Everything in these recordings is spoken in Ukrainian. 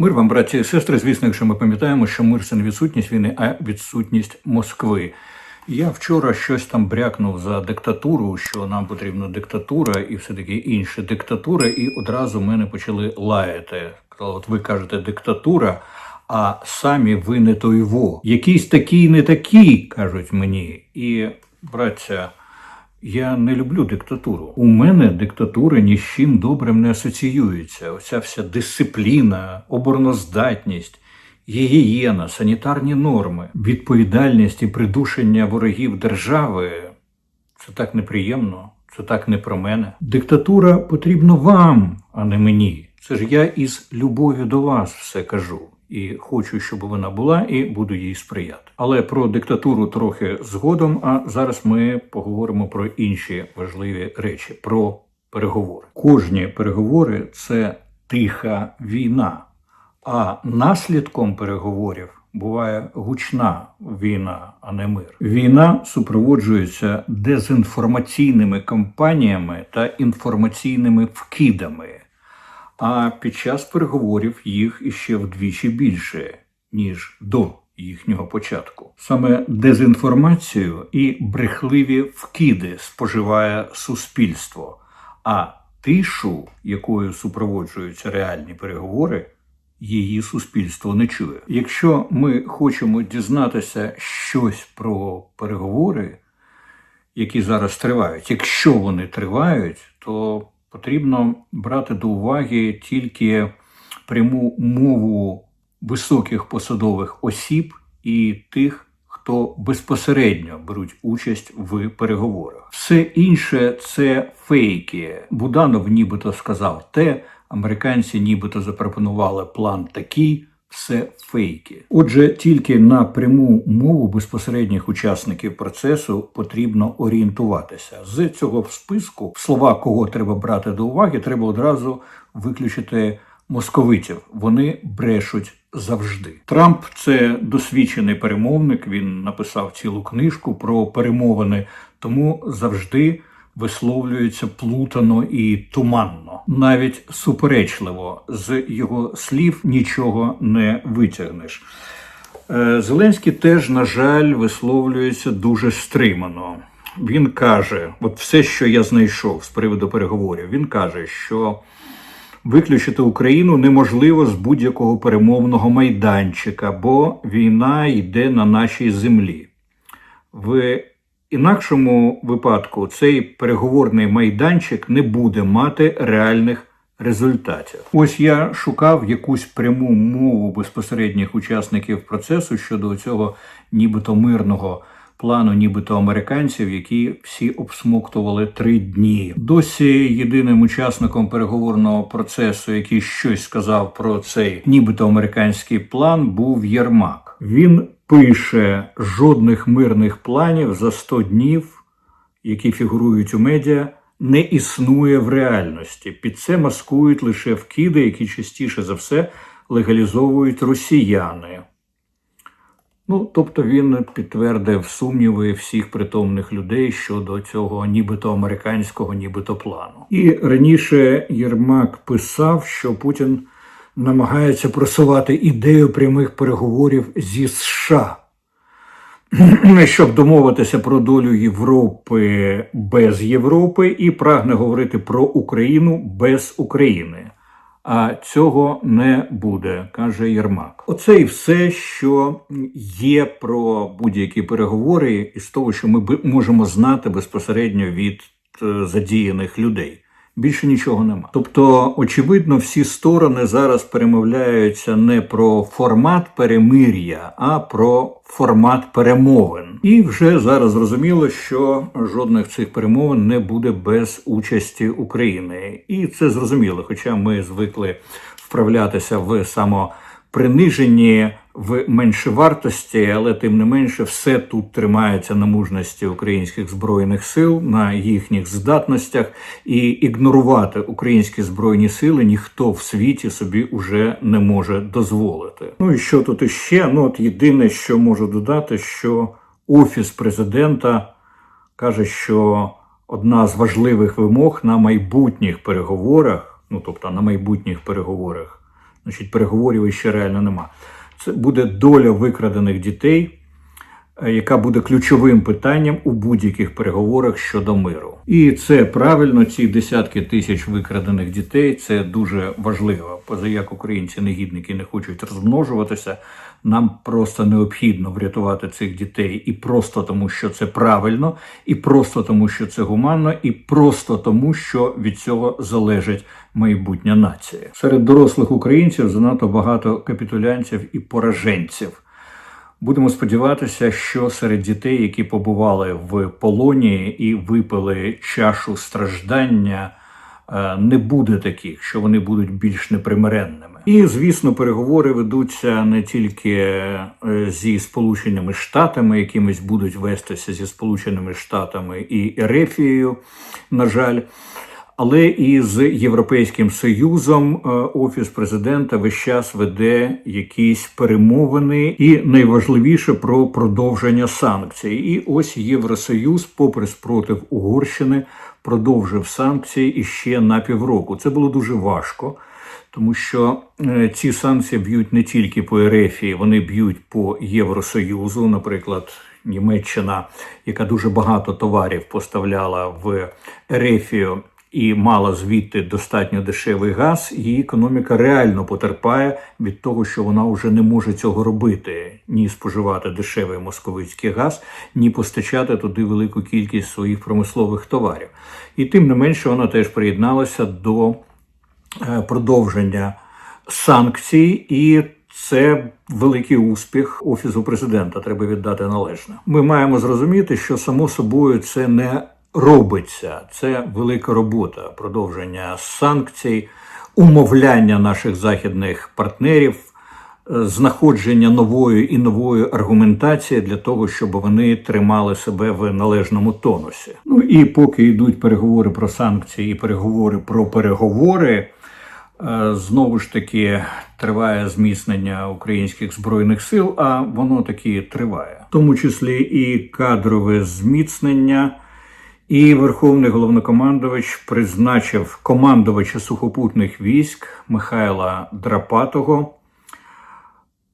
Мир вам, браті і сестри. Звісно, якщо ми пам'ятаємо, що мир це не відсутність війни, а відсутність Москви. Я вчора щось там брякнув за диктатуру, що нам потрібна диктатура і все таки інше диктатура, і одразу мене почали лаяти. От ви кажете диктатура, а самі ви не той во. Якийсь такий не такий, кажуть мені. І браття. Я не люблю диктатуру. У мене диктатура ні з чим добрим не асоціюється. Оця вся дисципліна, обороноздатність, гігієна, санітарні норми, відповідальність і придушення ворогів держави це так неприємно, це так не про мене. Диктатура потрібна вам, а не мені. Це ж я із любов'ю до вас все кажу. І хочу, щоб вона була, і буду їй сприяти. Але про диктатуру трохи згодом. А зараз ми поговоримо про інші важливі речі: про переговори. Кожні переговори це тиха війна, а наслідком переговорів буває гучна війна, а не мир. Війна супроводжується дезінформаційними кампаніями та інформаційними вкидами. А під час переговорів їх іще вдвічі більше, ніж до їхнього початку. Саме дезінформацію і брехливі вкиди споживає суспільство, а тишу, якою супроводжуються реальні переговори, її суспільство не чує. Якщо ми хочемо дізнатися щось про переговори, які зараз тривають, якщо вони тривають, то потрібно брати до уваги тільки пряму мову високих посадових осіб і тих, хто безпосередньо беруть участь в переговорах. Все інше це фейки. Буданов нібито сказав те, американці нібито запропонували план такий. Все фейки. Отже, тільки на пряму мову безпосередніх учасників процесу потрібно орієнтуватися. З цього списку слова, кого треба брати до уваги, треба одразу виключити московитів. Вони брешуть завжди. Трамп це досвідчений перемовник. Він написав цілу книжку про перемовини, тому завжди висловлюється плутано і туманно, навіть суперечливо з його слів нічого не витягнеш. Е, Зеленський теж, на жаль, висловлюється дуже стримано. Він каже: от все, що я знайшов з приводу переговорів, він каже, що виключити Україну неможливо з будь-якого перемовного майданчика, бо війна йде на нашій землі. В інакшому випадку цей переговорний майданчик не буде мати реальних результатів. Ось я шукав якусь пряму мову безпосередніх учасників процесу щодо цього нібито мирного плану, нібито американців, які всі обсмоктували три дні. Досі єдиним учасником переговорного процесу, який щось сказав про цей нібито американський план, був Єрмак. Він пише жодних мирних планів за 100 днів, які фігурують у медіа. Не існує в реальності. Під це маскують лише вкиди, які частіше за все легалізовують росіяни. Ну, тобто він підтвердив сумніви всіх притомних людей щодо цього нібито американського, нібито плану. І раніше Єрмак писав, що Путін намагається просувати ідею прямих переговорів зі США. Щоб домовитися про долю Європи без Європи, і прагне говорити про Україну без України. А цього не буде, каже Єрмак. Оце і все, що є про будь-які переговори, із того, що ми можемо знати безпосередньо від е, задіяних людей. Більше нічого нема. Тобто, очевидно, всі сторони зараз перемовляються не про формат перемир'я, а про формат перемовин. І вже зараз зрозуміло, що жодних цих перемовин не буде без участі України. І це зрозуміло, хоча ми звикли вправлятися в самоприниженні, в меншовартості, але тим не менше, все тут тримається на мужності українських збройних сил, на їхніх здатностях, і ігнорувати українські збройні сили ніхто в світі собі уже не може дозволити. Ну і що тут іще? Ну от єдине, що можу додати, що офіс президента каже, що одна з важливих вимог на майбутніх переговорах, ну тобто на майбутніх переговорах Значить, переговорів ще реально нема. Це буде доля викрадених дітей, яка буде ключовим питанням у будь-яких переговорах щодо миру. І це правильно. Ці десятки тисяч викрадених дітей це дуже важливо. Поза як українці негідники не хочуть розмножуватися. Нам просто необхідно врятувати цих дітей і просто тому, що це правильно, і просто тому, що це гуманно, і просто тому, що від цього залежить майбутня нація. Серед дорослих українців занадто багато капітулянців і пораженців. Будемо сподіватися, що серед дітей, які побували в полоні і випили чашу страждання, е, не буде таких, що вони будуть більш непримиренними. І звісно, переговори ведуться не тільки е, зі Сполученими Штатами, якимись будуть вестися зі Сполученими Штатами і Ерефією, на жаль. Але і з Європейським Союзом е, офіс президента весь час веде якісь перемовини, і найважливіше про продовження санкцій. І ось Євросоюз, попри спротив Угорщини, продовжив санкції іще на півроку. Це було дуже важко. Тому що е, ці санкції б'ють не тільки по Ерефії, вони б'ють по Євросоюзу, наприклад, Німеччина, яка дуже багато товарів поставляла в Ерефію і мала звідти достатньо дешевий газ, її економіка реально потерпає від того, що вона вже не може цього робити: ні споживати дешевий московицький газ, ні постачати туди велику кількість своїх промислових товарів. І тим не менше вона теж приєдналася до е, продовження санкцій і. Це великий успіх офісу президента. Треба віддати належне. Ми маємо зрозуміти, що само собою це не робиться. Це велика робота продовження санкцій, умовляння наших західних партнерів, е, знаходження нової і нової аргументації для того, щоб вони тримали себе в належному тонусі. Ну і поки йдуть переговори про санкції і переговори про переговори. Е, знову ж таки триває зміцнення українських збройних сил, а воно таки триває, в тому числі і кадрове зміцнення. І Верховний головнокомандувач призначив командувача сухопутних військ Михайла Драпатого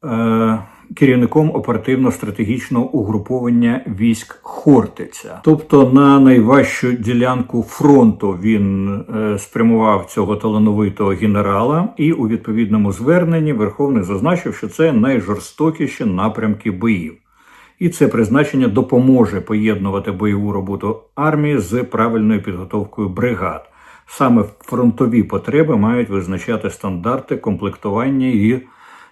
е, керівником оперативно-стратегічного угруповання військ Хортиця. Тобто на найважчу ділянку фронту він е, спрямував цього талановитого генерала, і у відповідному зверненні Верховний зазначив, що це найжорстокіші напрямки боїв. І це призначення допоможе поєднувати бойову роботу армії з правильною підготовкою бригад. Саме фронтові потреби мають визначати стандарти комплектування і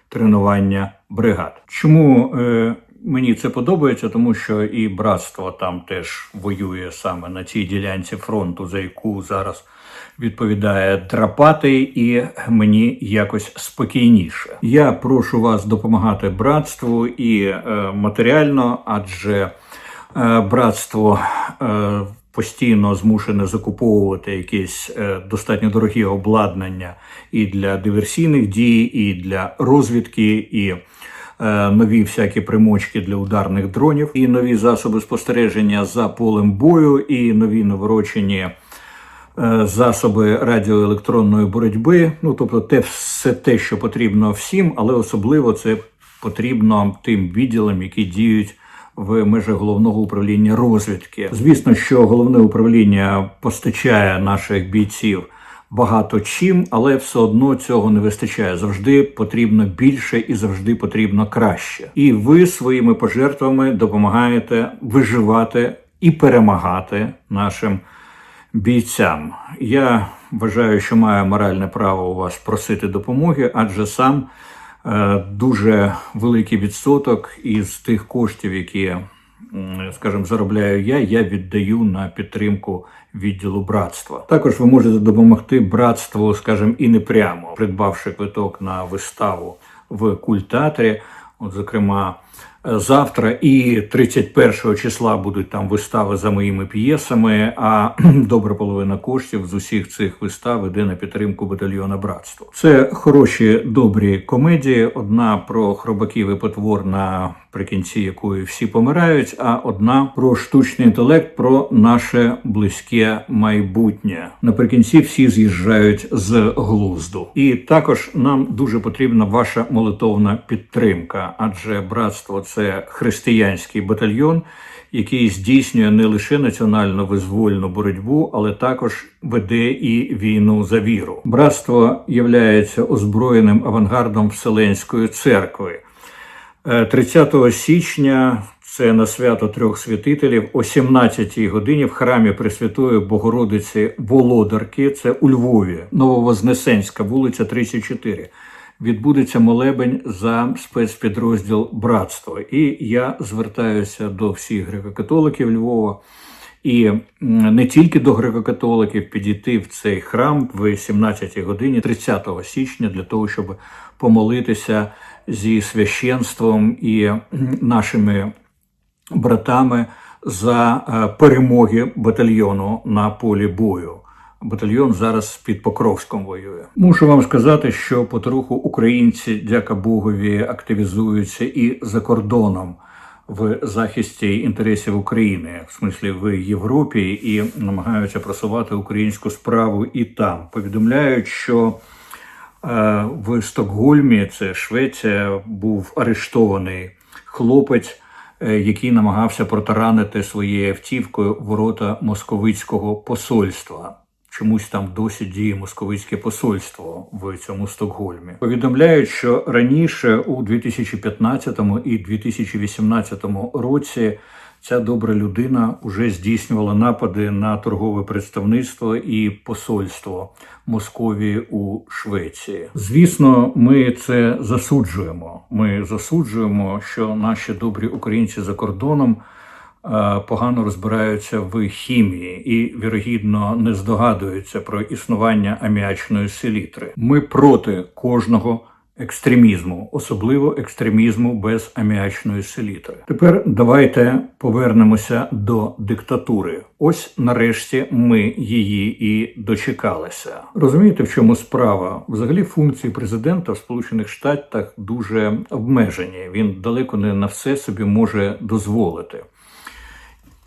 тренування бригад. Чому е, мені це подобається? Тому що і братство там теж воює саме на цій ділянці фронту, за яку зараз відповідає Драпатий, і мені якось спокійніше. Я прошу вас допомагати братству і е, матеріально, адже е, братство. Е, Постійно змушене закуповувати якісь е, достатньо дорогі обладнання і для диверсійних дій, і для розвідки, і е, нові всякі примочки для ударних дронів, і нові засоби спостереження за полем бою, і нові наворочені засоби радіоелектронної боротьби. Ну тобто, те все те, що потрібно всім, але особливо це потрібно тим відділам, які діють. В межах головного управління розвідки, звісно, що головне управління постачає наших бійців багато чим, але все одно цього не вистачає. Завжди потрібно більше і завжди потрібно краще. І ви своїми пожертвами допомагаєте виживати і перемагати нашим бійцям. Я вважаю, що маю моральне право у вас просити допомоги, адже сам е, дуже великий відсоток із тих коштів, які, скажімо, заробляю я, я віддаю на підтримку відділу братства. Також ви можете допомогти братству, скажімо, і не прямо, придбавши квиток на виставу в культеатрі. От, зокрема, Завтра і 31 числа будуть там вистави за моїми п'єсами. А добра половина коштів з усіх цих вистав іде на підтримку батальйона братство. Це хороші добрі комедії. Одна про хробаків і потвор, наприкінці якої всі помирають, а одна про штучний інтелект, про наше близьке майбутнє. Наприкінці всі з'їжджають з глузду. І також нам дуже потрібна ваша молитовна підтримка, адже братство це християнський батальйон, який здійснює не лише національно визвольну боротьбу, але також веде і війну за віру. Братство являється озброєним авангардом Вселенської церкви. Е, 30 січня це на свято трьох святителів о 17-й годині в храмі Пресвятої Богородиці Володарки, це у Львові, Нововознесенська, вулиця 34. Відбудеться молебень за спецпідрозділ Братство. І я звертаюся до всіх греко-католиків Львова і не тільки до греко-католиків підійти в цей храм в 17-й годині 30 січня для того, щоб помолитися зі священством і нашими братами за е, перемоги батальйону на полі бою. Батальйон зараз під Покровськом воює. Мушу вам сказати, що потроху українці, дяка Богові, активізуються і за кордоном в захисті інтересів України, в смислі в Європі, і намагаються просувати українську справу і там. Повідомляють, що Е, в Стокгольмі, це Швеція, був арештований хлопець, е, який намагався протаранити своєю автівкою ворота московицького посольства. Чомусь там досі діє московицьке посольство в цьому Стокгольмі. Повідомляють, що раніше у 2015 і 2018 році ця добра людина вже здійснювала напади на торгове представництво і посольство Московії у Швеції. Звісно, ми це засуджуємо. Ми засуджуємо, що наші добрі українці за кордоном погано розбираються в хімії і вірогідно не здогадуються про існування аміачної селітри. Ми проти кожного екстремізму, особливо екстремізму без аміачної селітри. Тепер давайте повернемося до диктатури. Ось нарешті ми її і дочекалися. Розумієте, в чому справа? Взагалі функції президента в Сполучених Штатах дуже обмежені. Він далеко не на все собі може дозволити.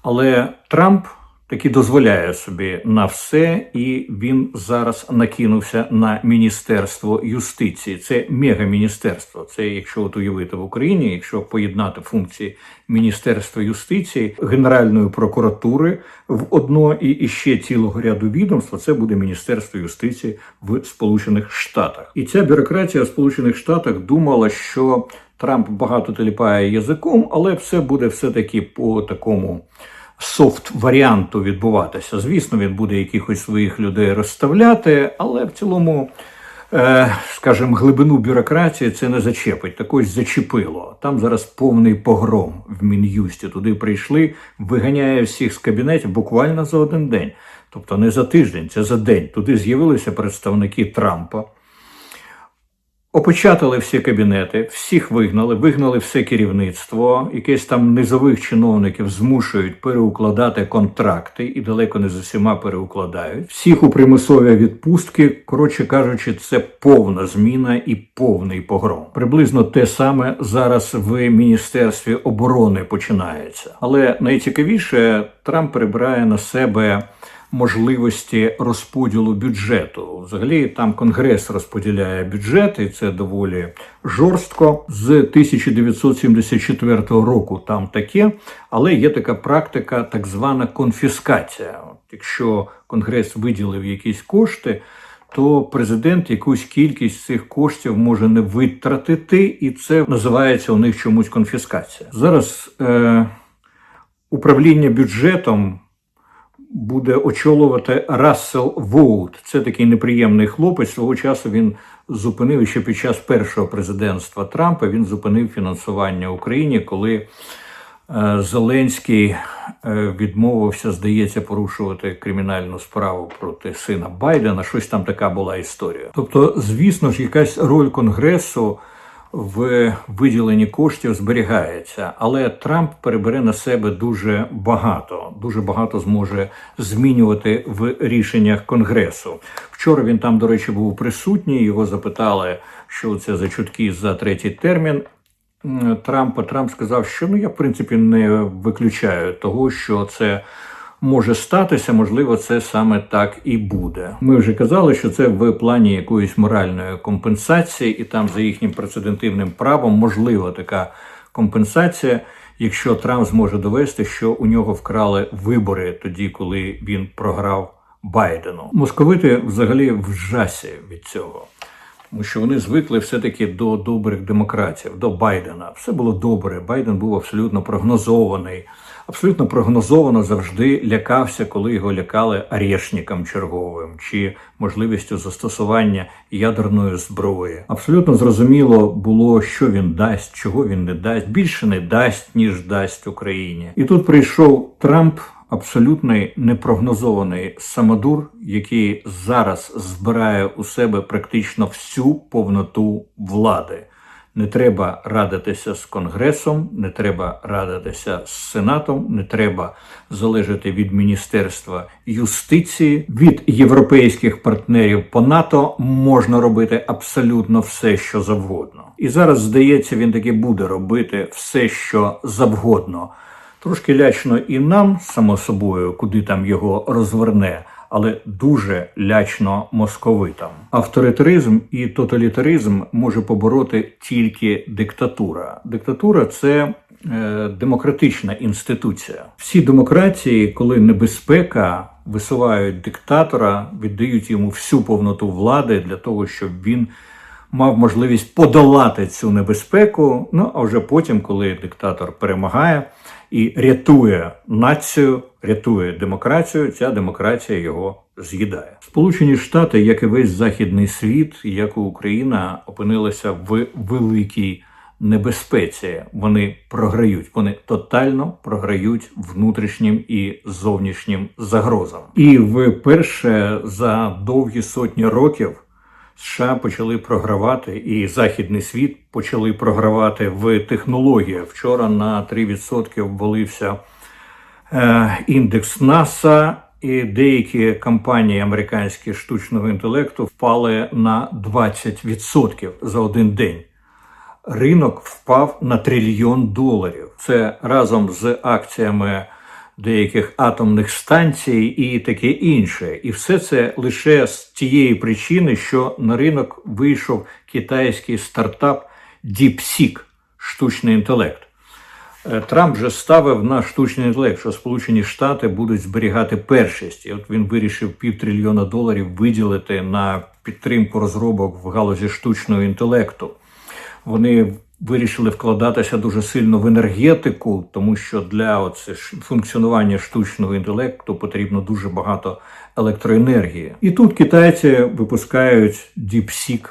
Але Трамп таки дозволяє собі на все, і він зараз накинувся на міністерство юстиції. Це мегаміністерство. Це якщо от уявити в Україні, якщо поєднати функції Міністерства юстиції, Генеральної прокуратури в одно і іще цілого ряду відомства, це буде Міністерство юстиції в Сполучених Штатах. І ця бюрократія в Сполучених Штатах думала, що Трамп багато теліпає язиком, але все буде все таки по такому софт варіанту відбуватися. Звісно, він буде якихось своїх людей розставляти, але в цілому, е, скажімо, глибину бюрократії це не зачепить. Так ось зачепило. Там зараз повний погром в Мін'юсті. Туди прийшли, виганяє всіх з кабінетів буквально за один день. Тобто не за тиждень, це за день. Туди з'явилися представники Трампа. Опечатали всі кабінети, всіх вигнали, вигнали все керівництво, якесь там низових чиновників змушують переукладати контракти і далеко не з усіма переукладають. Всіх у примусові відпустки, коротше кажучи, це повна зміна і повний погром. Приблизно те саме зараз в міністерстві оборони починається. Але найцікавіше Трамп перебирає на себе можливості розподілу бюджету. Взагалі там Конгрес розподіляє бюджет, і це доволі жорстко. З 1974 року там таке, але є така практика, так звана конфіскація. Якщо Конгрес виділив якісь кошти. То президент якусь кількість цих коштів може не витратити, і це називається у них чомусь конфіскація. Зараз е, управління бюджетом буде очолювати Рассел Воут. Це такий неприємний хлопець. Свого часу він зупинив ще під час першого президентства Трампа. Він зупинив фінансування Україні, коли е, Зеленський е, відмовився, здається, порушувати кримінальну справу проти сина Байдена. Щось там така була історія. Тобто, звісно ж, якась роль конгресу в виділенні коштів зберігається, але Трамп перебере на себе дуже багато, дуже багато зможе змінювати в рішеннях Конгресу. Вчора він там, до речі, був присутній. Його запитали, що це за чутки за третій термін. Трампа Трамп сказав, що ну я в принципі не виключаю того, що це може статися, можливо, це саме так і буде. Ми вже казали, що це в плані якоїсь моральної компенсації, і там за їхнім прецедентивним правом можлива така компенсація, якщо Трамп зможе довести, що у нього вкрали вибори тоді, коли він програв Байдену. Московити взагалі в жасі від цього. Тому що вони звикли все-таки до добрих демократів, до Байдена. Все було добре. Байден був абсолютно прогнозований. Абсолютно прогнозовано завжди лякався, коли його лякали арешником черговим чи можливістю застосування ядерної зброї. Абсолютно зрозуміло було, що він дасть, чого він не дасть. Більше не дасть, ніж дасть Україні. І тут прийшов Трамп. Абсолютний непрогнозований самодур, який зараз збирає у себе практично всю повноту влади. Не треба радитися з Конгресом, не треба радитися з Сенатом, не треба залежати від Міністерства юстиції, від європейських партнерів по НАТО можна робити абсолютно все, що завгодно. І зараз здається, він таки буде робити все, що завгодно. Трошки лячно і нам, само собою, куди там його розверне, але дуже лячно московитам. Авторитаризм і тоталітаризм може побороти тільки диктатура. Диктатура це е, демократична інституція. Всі демократії, коли небезпека висувають диктатора, віддають йому всю повноту влади для того, щоб він мав можливість подолати цю небезпеку. Ну а вже потім, коли диктатор перемагає і рятує націю, рятує демократію, ця демократія його з'їдає. Сполучені Штати, як і весь західний світ, як і Україна, опинилися в великій небезпеці. Вони програють, вони тотально програють внутрішнім і зовнішнім загрозам. І вперше за довгі сотні років. США почали програвати, і західний світ почали програвати в технологіях. Вчора на 3% ввалився е, індекс НАСА, і деякі компанії американські штучного інтелекту впали на 20% за один день. Ринок впав на трильйон доларів. Це разом з акціями деяких атомних станцій і таке інше. І все це лише з тієї причини, що на ринок вийшов китайський стартап DeepSeek – штучний інтелект. Е, Трамп вже ставив на штучний інтелект, що Сполучені Штати будуть зберігати першість. І от він вирішив півтрильйона доларів виділити на підтримку розробок в галузі штучного інтелекту. Вони вирішили вкладатися дуже сильно в енергетику, тому що для оце функціонування штучного інтелекту потрібно дуже багато електроенергії. І тут китайці випускають DeepSeek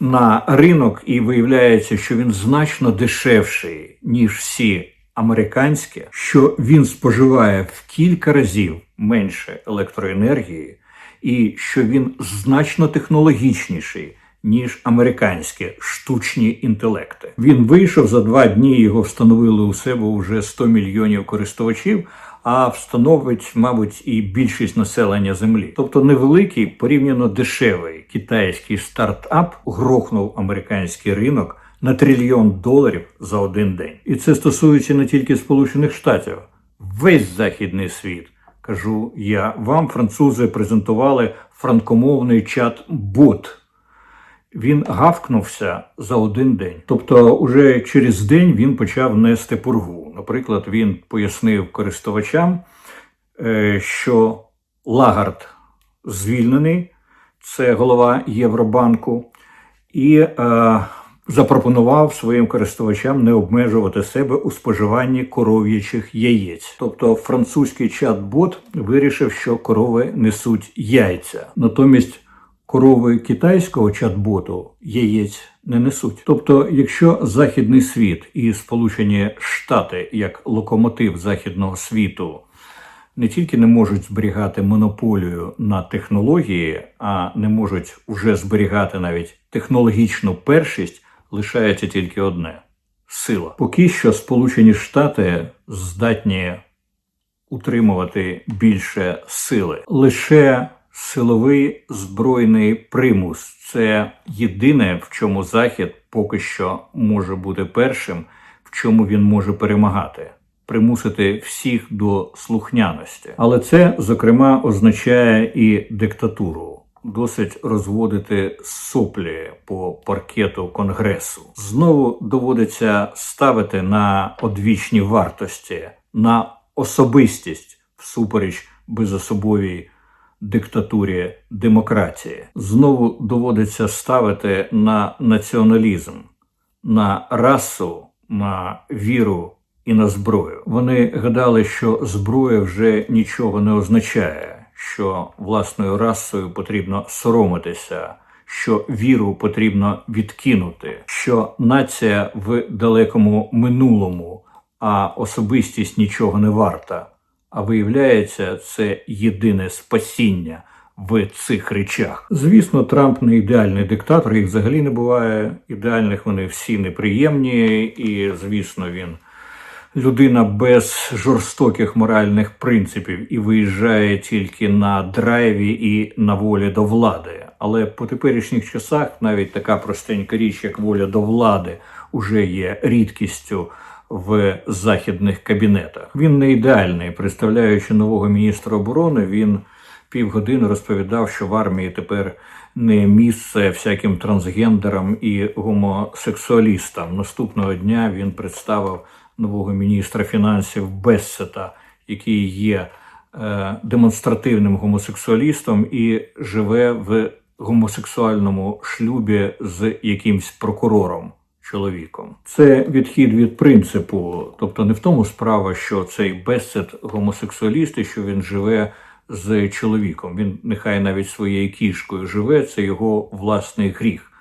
на ринок, і виявляється, що він значно дешевший, ніж всі американські, що він споживає в кілька разів менше електроенергії, і що він значно технологічніший. Ніж американські штучні інтелекти. Він вийшов за два дні. Його встановили у себе вже 100 мільйонів користувачів, а встановить, мабуть, і більшість населення землі. Тобто невеликий, порівняно дешевий китайський стартап грохнув американський ринок на трильйон доларів за один день. І це стосується не тільки Сполучених Штатів, весь західний світ. Кажу я вам, французи презентували франкомовний чат-бот. Він гавкнувся за один день. Тобто, уже через день він почав нести пургу. Наприклад, він пояснив користувачам, е, що Лагард звільнений, це голова Євробанку, і е, запропонував своїм користувачам не обмежувати себе у споживанні коров'ячих яєць. Тобто французький чат-бот вирішив, що корови несуть яйця. Натомість корови китайського чат-боту яєць не несуть. Тобто, якщо західний світ і Сполучені Штати як локомотив західного світу не тільки не можуть зберігати монополію на технології, а не можуть уже зберігати навіть технологічну першість, лишається тільки одне сила. Поки що Сполучені Штати здатні утримувати більше сили. Лише силовий збройний примус це єдине, в чому Захід поки що може бути першим, в чому він може перемагати. Примусити всіх до слухняності, але це зокрема означає і диктатуру. Досить розводити соплі по паркету конгресу. Знову доводиться ставити на одвічні вартості, на особистість всупереч безособовій диктатурі демократії. Знову доводиться ставити на націоналізм, на расу, на віру і на зброю. Вони гадали, що зброя вже нічого не означає, що власною расою потрібно соромитися. Що віру потрібно відкинути, що нація в далекому минулому, а особистість нічого не варта. А виявляється, це єдине спасіння в цих речах. Звісно, Трамп не ідеальний диктатор, їх взагалі не буває. Ідеальних вони всі неприємні, і звісно, він людина без жорстоких моральних принципів і виїжджає тільки на драйві і на волі до влади. Але по теперішніх часах навіть така простенька річ, як воля до влади, уже є рідкістю в західних кабінетах. Він не ідеальний. Представляючи нового міністра оборони, він півгодини розповідав, що в армії тепер не місце всяким трансгендерам і гомосексуалістам. Наступного дня він представив нового міністра фінансів Бессета, який є е, демонстративним гомосексуалістом і живе в гомосексуальному шлюбі з якимсь прокурором. Чоловіком це відхід від принципу, тобто не в тому справа, що цей Бессет гомосексуаліст і що він живе з чоловіком. Він нехай навіть своєю кішкою живе. Це його власний гріх,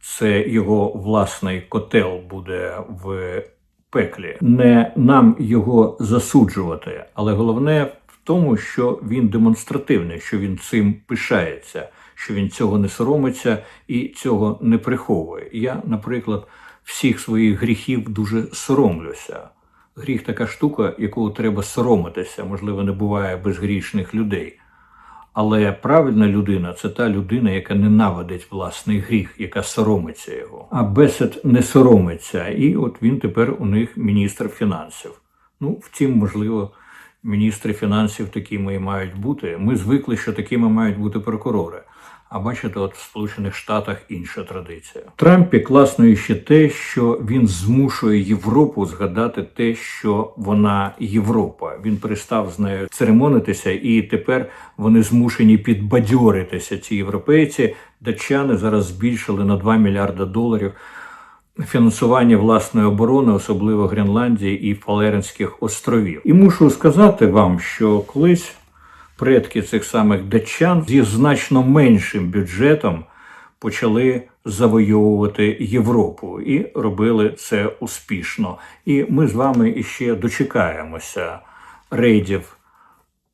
це його власний котел буде в пеклі. Не нам його засуджувати, але головне тому, що він демонстративний, що він цим пишається, що він цього не соромиться і цього не приховує. Я, наприклад, всіх своїх гріхів дуже соромлюся. Гріх така штука, якого треба соромитися, можливо, не буває безгрішних людей. Але правильна людина це та людина, яка ненавидить власний гріх, яка соромиться його. А Бесет не соромиться, і от він тепер у них міністр фінансів. Ну, втім, можливо, міністри фінансів такими і мають бути. Ми звикли, що такими мають бути прокурори. А бачите, от в Сполучених Штатах інша традиція. Трампі класно ще те, що він змушує Європу згадати те, що вона Європа. Він перестав з нею церемонитися, і тепер вони змушені підбадьоритися. Ці європейці датчани зараз збільшили на 2 мільярда доларів. Фінансування власної оборони, особливо Гренландії і Фалеринських островів, і мушу сказати вам, що колись предки цих самих датчан зі значно меншим бюджетом почали завойовувати Європу і робили це успішно. І ми з вами іще дочекаємося рейдів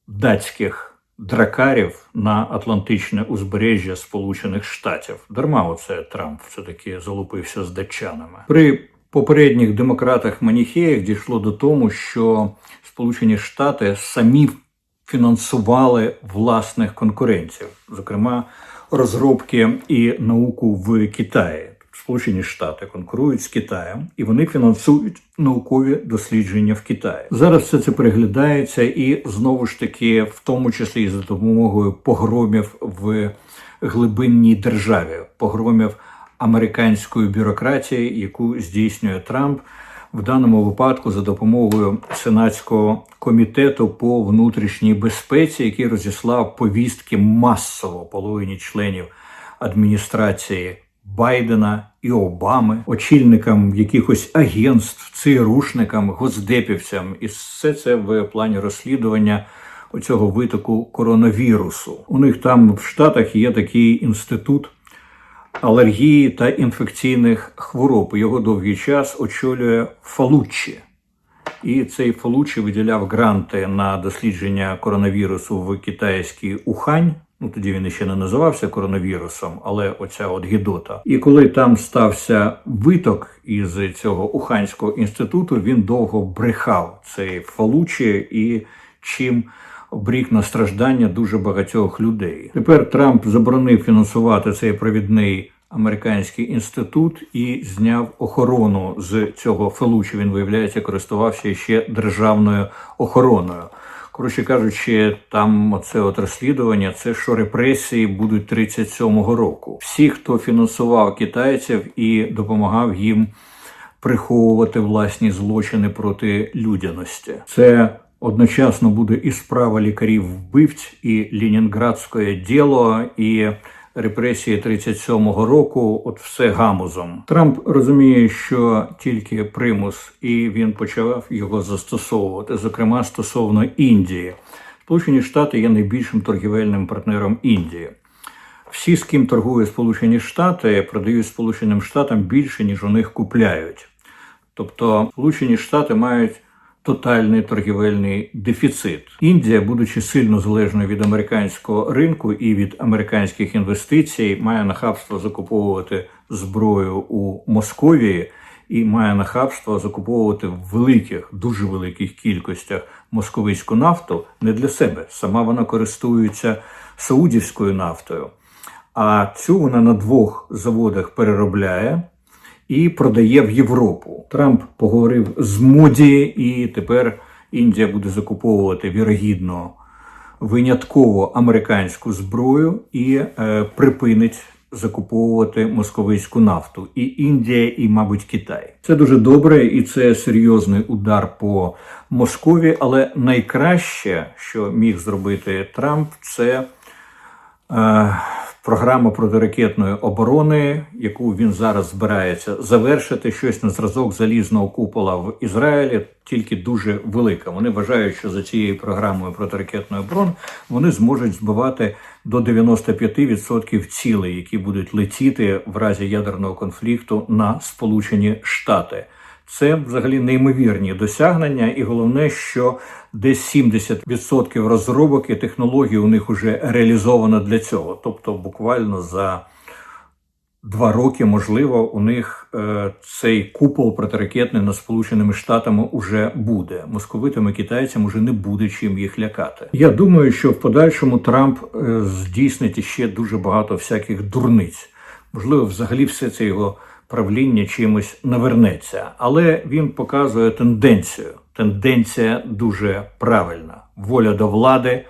датських дракарів на Атлантичне узбережжя Сполучених Штатів. Дарма оце Трамп все таки залупився з датчанами. При попередніх демократах маніхеях дійшло до тому, що Сполучені Штати самі фінансували власних конкурентів, зокрема розробки і науку в Китаї. Сполучені Штати конкурують з Китаєм, і вони фінансують наукові дослідження в Китаї. Зараз все це переглядається, і знову ж таки, в тому числі і за допомогою погромів в глибинній державі, погромів американської бюрократії, яку здійснює Трамп в даному випадку за допомогою сенатського комітету по внутрішній безпеці, який розіслав повістки масово половині членів адміністрації Байдена і Обами, очільникам якихось агентств, ЦРУшникам, госдепівцям, і все це в плані розслідування. Оцього витоку коронавірусу у них там в Штатах є такий інститут алергії та інфекційних хвороб. Його довгий час очолює Фалуччі. І цей Фалуччі виділяв гранти на дослідження коронавірусу в китайській Ухань, Ну тоді він ще не називався коронавірусом, але оця от гідота. І коли там стався виток із цього Уханського інституту, він довго брехав цей Фалучі і чим обрік на страждання дуже багатьох людей. Тепер Трамп заборонив фінансувати цей провідний американський інститут і зняв охорону з цього Фелучі. Він виявляється, користувався ще державною охороною. Коротше кажучи, там оце от розслідування, це що репресії будуть 37-го року. Всі, хто фінансував китайців і допомагав їм приховувати власні злочини проти людяності, це одночасно буде і справа лікарів вбивць, і Ленінградське діло, і репресії 37-го року. От все гамузом. Трамп розуміє, що тільки примус, і він почав його застосовувати, зокрема стосовно Індії. Сполучені Штати є найбільшим торгівельним партнером Індії. Всі, з ким торгує Сполучені Штати, продають Сполученим Штатам більше, ніж у них купляють. Тобто Сполучені Штати мають тотальний торгівельний дефіцит. Індія, будучи сильно залежною від американського ринку і від американських інвестицій, має нахабство закуповувати зброю у Московії і має нахабство закуповувати в великих, дуже великих кількостях московицьку нафту не для себе. Сама вона користується саудівською нафтою. А цю вона на двох заводах переробляє і продає в Європу. Трамп поговорив з моді, і тепер Індія буде закуповувати вірогідно винятково американську зброю і е, припинить закуповувати московицьку нафту. І Індія, і, мабуть, Китай. Це дуже добре, і це серйозний удар по Москові. Але найкраще, що міг зробити Трамп, це. Е, програма протиракетної оборони, яку він зараз збирається завершити, щось на зразок залізного купола в Ізраїлі, тільки дуже велика. Вони вважають, що за цією програмою протиракетної оборони вони зможуть збивати до 95% цілей, які будуть летіти в разі ядерного конфлікту на Сполучені Штати. Це взагалі неймовірні досягнення, і головне, що десь 70% розробок і технологій у них вже реалізовано для цього. Тобто, буквально за два роки, можливо, у них е, цей купол протиракетний над Сполученими Штатами вже буде. Московитами китайцям уже не буде чим їх лякати. Я думаю, що в подальшому Трамп е, здійснить ще дуже багато всяких дурниць. Можливо, взагалі все це його правління чимось навернеться, але він показує тенденцію. Тенденція дуже правильна: воля до влади,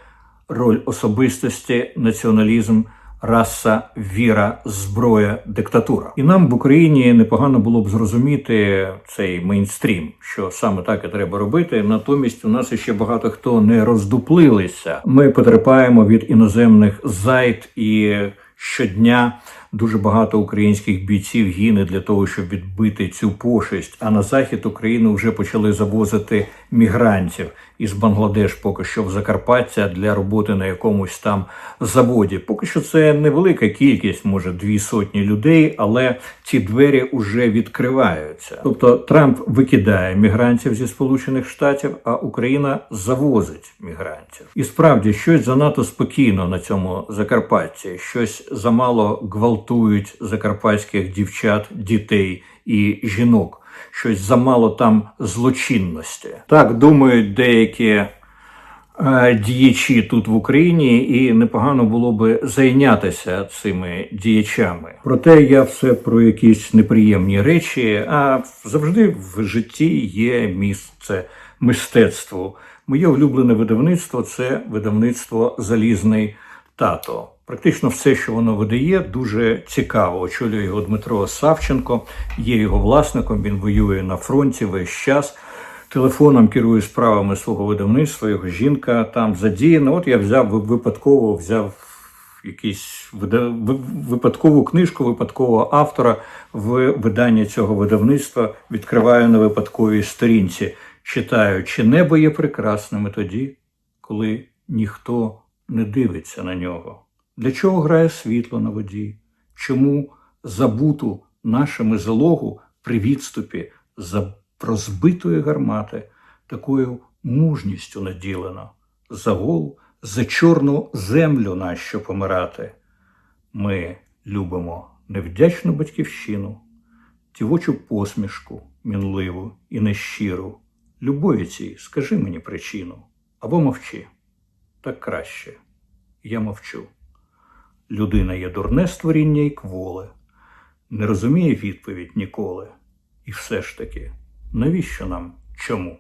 роль особистості, націоналізм. Раса, віра, зброя, диктатура, і нам в Україні непогано було б зрозуміти цей мейнстрім, що саме так і треба робити. Натомість у нас ще багато хто не роздуплилися. Ми потерпаємо від іноземних зайд і щодня дуже багато українських бійців гине для того, щоб відбити цю пошесть. А на захід України вже почали завозити мігрантів із Бангладеш, поки що в Закарпаття для роботи на якомусь там заводі. Поки що це невелика кількість, може дві сотні людей, але ці двері вже відкриваються. Тобто Трамп викидає мігрантів зі Сполучених Штатів, а Україна завозить мігрантів. І справді щось занадто спокійно на цьому Закарпатті, щось замало гвалтують закарпатських дівчат, дітей і жінок щось замало там злочинності. Так думають деякі е, діячі тут в Україні, і непогано було би зайнятися цими діячами. Проте я все про якісь неприємні речі. А завжди в житті є місце мистецтву. Моє улюблене видавництво це видавництво Залізний тато. Практично все, що воно видає, дуже цікаво. Очолює його Дмитро Савченко, є його власником. Він воює на фронті весь час. Телефоном керує справами свого видавництва. Його жінка там задіяна. От я взяв випадково, взяв якийсь випадкову книжку випадкового автора в видання цього видавництва. Відкриваю на випадковій сторінці. Читаю, чи небо є прекрасними тоді, коли ніхто не дивиться на нього. Для чого грає світло на воді? Чому забуту нашими залогу при відступі за розбитої гармати такою мужністю наділено? Загол За чорну землю нащо помирати? Ми любимо невдячну батьківщину, дівочу посмішку, мінливу і нещиру. Любові цій скажи мені причину або мовчи. Так краще. Я мовчу. Людина є дурне створіння і кволе, не розуміє відповідь ніколи. І все ж таки, навіщо нам чому?